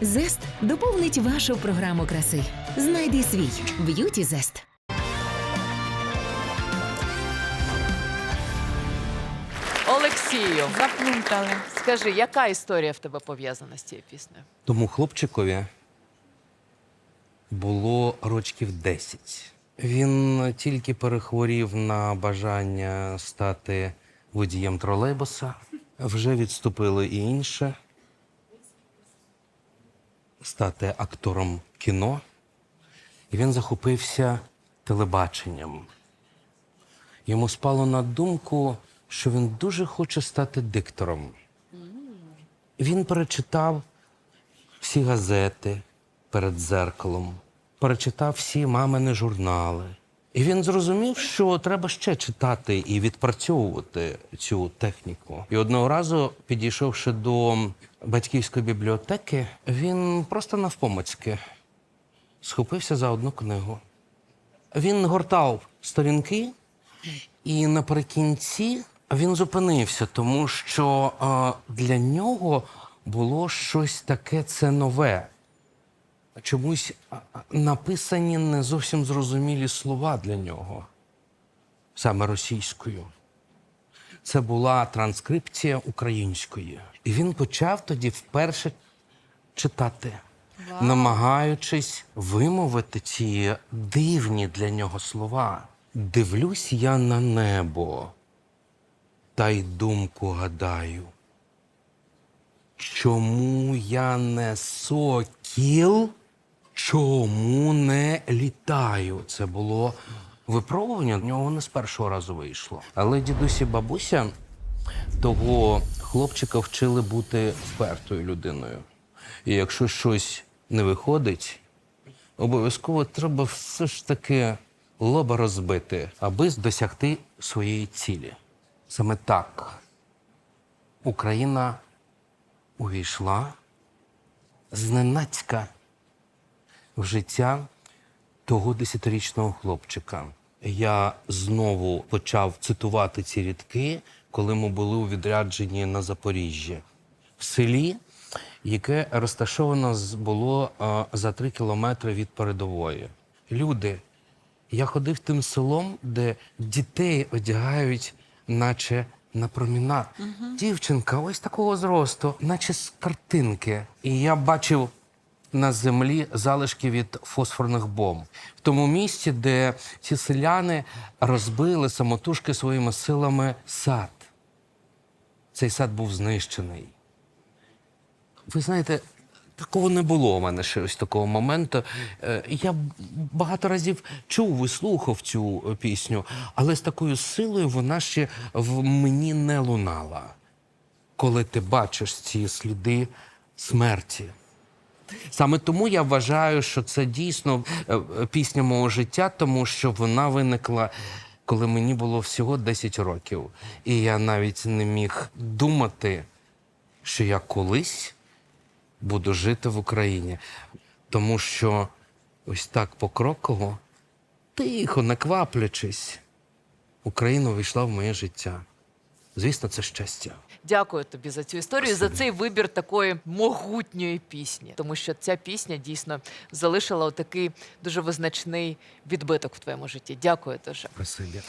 Зест доповнить вашу програму краси. Знайди свій б'юті зест. Олексію, Заплутали. скажи, яка історія в тебе пов'язана з цією піснею? Тому хлопчикові було рочків 10. Він тільки перехворів на бажання стати водієм тролейбуса. Вже відступило і інше. Стати актором кіно. І він захопився телебаченням. Йому спало на думку, що він дуже хоче стати диктором. Він перечитав всі газети перед дзеркалом, перечитав всі мамини журнали. І він зрозумів, що треба ще читати і відпрацьовувати цю техніку. І одного разу, підійшовши до батьківської бібліотеки, він просто навпомацьки схопився за одну книгу. Він гортав сторінки, і наприкінці він зупинився, тому що е, для нього було щось таке це нове. Чомусь написані не зовсім зрозумілі слова для нього, саме російською. Це була транскрипція української. І він почав тоді вперше читати, намагаючись вимовити ці дивні для нього слова. Дивлюсь я на небо, та й думку гадаю. Чому я не сокіл? Чому не літаю? Це було випробування. В нього не з першого разу вийшло. Але дідусь і бабуся того хлопчика вчили бути впертою людиною. І якщо щось не виходить, обов'язково треба все ж таки лоба розбити, аби досягти своєї цілі. Саме так Україна увійшла зненацька в життя того десятирічного хлопчика. Я знову почав цитувати ці рядки, коли ми були у відрядженні на Запоріжжі, в селі, яке розташовано було за три кілометри від передової. Люди, я ходив тим селом, де дітей одягають, наче на промінад. Дівчинка ось такого зросту, наче з картинки. І я бачив на землі залишки від фосфорних бомб. В тому місці, де ці селяни розбили самотужки своїми силами сад. Цей сад був знищений. Ви знаєте, такого не було у мене ще ось такого моменту. Е, Я багато разів чув і слухав цю е, пісню, але з такою силою вона ще в мені не лунала. Коли ти бачиш ці сліди смерті. Саме тому я вважаю, що це дійсно е, е, пісня мого життя, тому що вона виникла, коли мені було всього 10 років. І я навіть не міг думати, що я колись буду жити в Україні. Тому що ось так покроково, тихо, не кваплячись, Україна увійшла в моє життя. Звісно, це щастя. Дякую тобі за цю історію, за цей вибір такої могутньої пісні, тому що ця пісня дійсно залишила такий дуже визначний відбиток в твоєму житті. Дякую дуже. Спасибі.